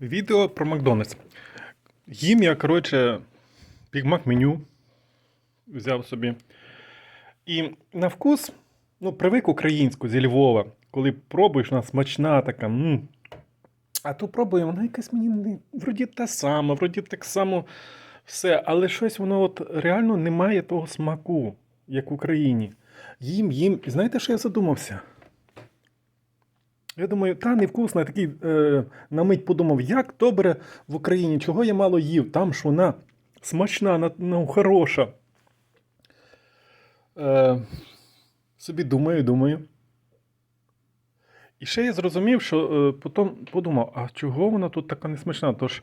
Відео про Макдональдс. Їм я, коротше, Бігмак меню взяв собі. І на вкус, ну, привик українську зі Львова. Коли пробуєш, вона смачна така. м. А то пробую, вона якась мені не, вроді та сама, вроді так само все. Але щось воно от реально не має того смаку, як в Україні. Їм, їм. І знаєте, що я задумався? Я думаю, та невкусно, я такий е, на мить подумав, як добре в Україні, чого я мало їв, там ж вона смачна, ну, хороша. Е, собі думаю, думаю. І ще я зрозумів, що е, потім подумав, а чого вона тут така несмачна? Тож,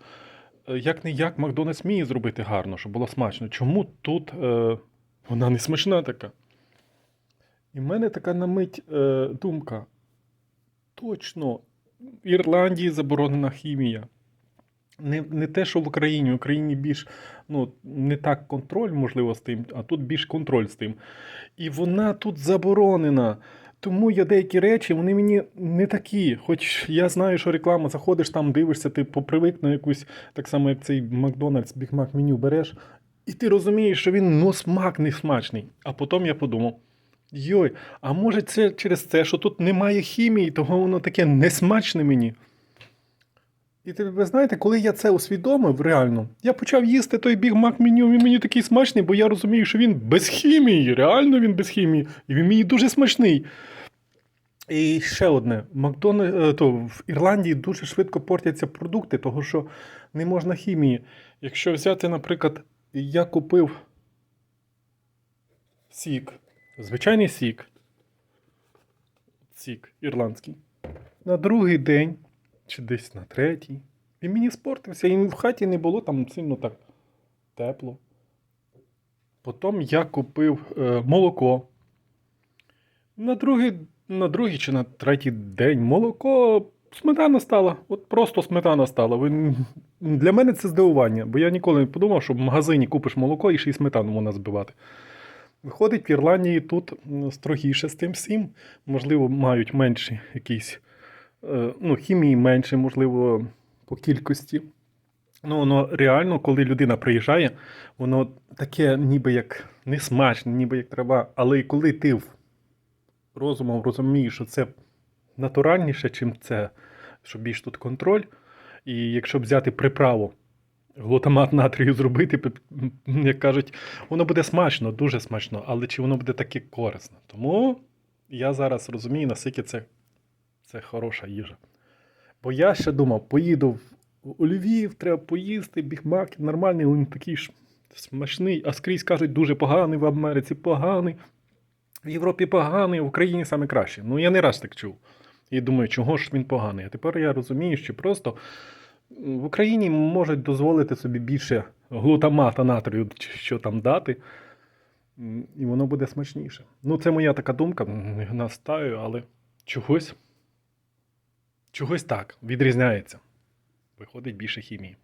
як не як Макдональдс вміє зробити гарно, щоб було смачно. Чому тут е, вона не смачна така? І в мене така на мить е, думка. Точно, в Ірландії заборонена хімія. Не, не те, що в Україні. В Україні більш ну, не так контроль, можливо, з тим, а тут більш контроль з тим. І вона тут заборонена. Тому я деякі речі, вони мені не такі. Хоч я знаю, що реклама, заходиш там, дивишся, ти попривик на якусь, так само, як цей Макдональдс, Mac меню береш, і ти розумієш, що він ну смак не смачний. А потім я подумав. Йой, а може це через це, що тут немає хімії, того воно таке несмачне мені. І ти, ви знаєте, коли я це усвідомив реально, я почав їсти той біг мак меню, він мені такий смачний, бо я розумію, що він без хімії, реально він без хімії, і він мені дуже смачний. І ще одне: е, то в Ірландії дуже швидко портяться продукти, того що не можна хімії. Якщо взяти, наприклад, я купив сік, звичайний сік, сік ірландський. На другий день, чи десь на третій, він мені спортився, і в хаті не було там сильно так тепло. Потім я купив е, молоко. На другий, на другий чи на третій день молоко сметана стала. От просто сметана стала. Для мене це здивування, бо я ніколи не подумав, що в магазині купиш молоко і ще й сметану можна збивати. Виходить, в Ірландії тут строгіше з тим всім. Можливо, мають менші якісь е, ну, хімії менше, можливо, по кількості. Ну, воно реально, коли людина приїжджає, воно таке ніби як несмачне, ніби як трава. Але коли ти в- розумом розумієш, що це натуральніше, чим це, що більш тут контроль. І якщо взяти приправу, глутамат натрію зробити, як кажуть, воно буде смачно, дуже смачно, але чи воно буде таке корисно? Тому я зараз розумію, наскільки це, це хороша їжа. Бо я ще думав, поїду в у Львів, треба поїсти, бігмак нормальний, він такий ж смачний, а скрізь кажуть, дуже поганий в Америці, поганий. В Європі поганий, в Україні саме краще. Ну, я не раз так чув. І думаю, чого ж він поганий. А тепер я розумію, що просто в Україні можуть дозволити собі більше глутамата натрію, що там дати, і воно буде смачніше. Ну, це моя така думка, настаю, але чогось, чогось так відрізняється. Виходить більше хімії.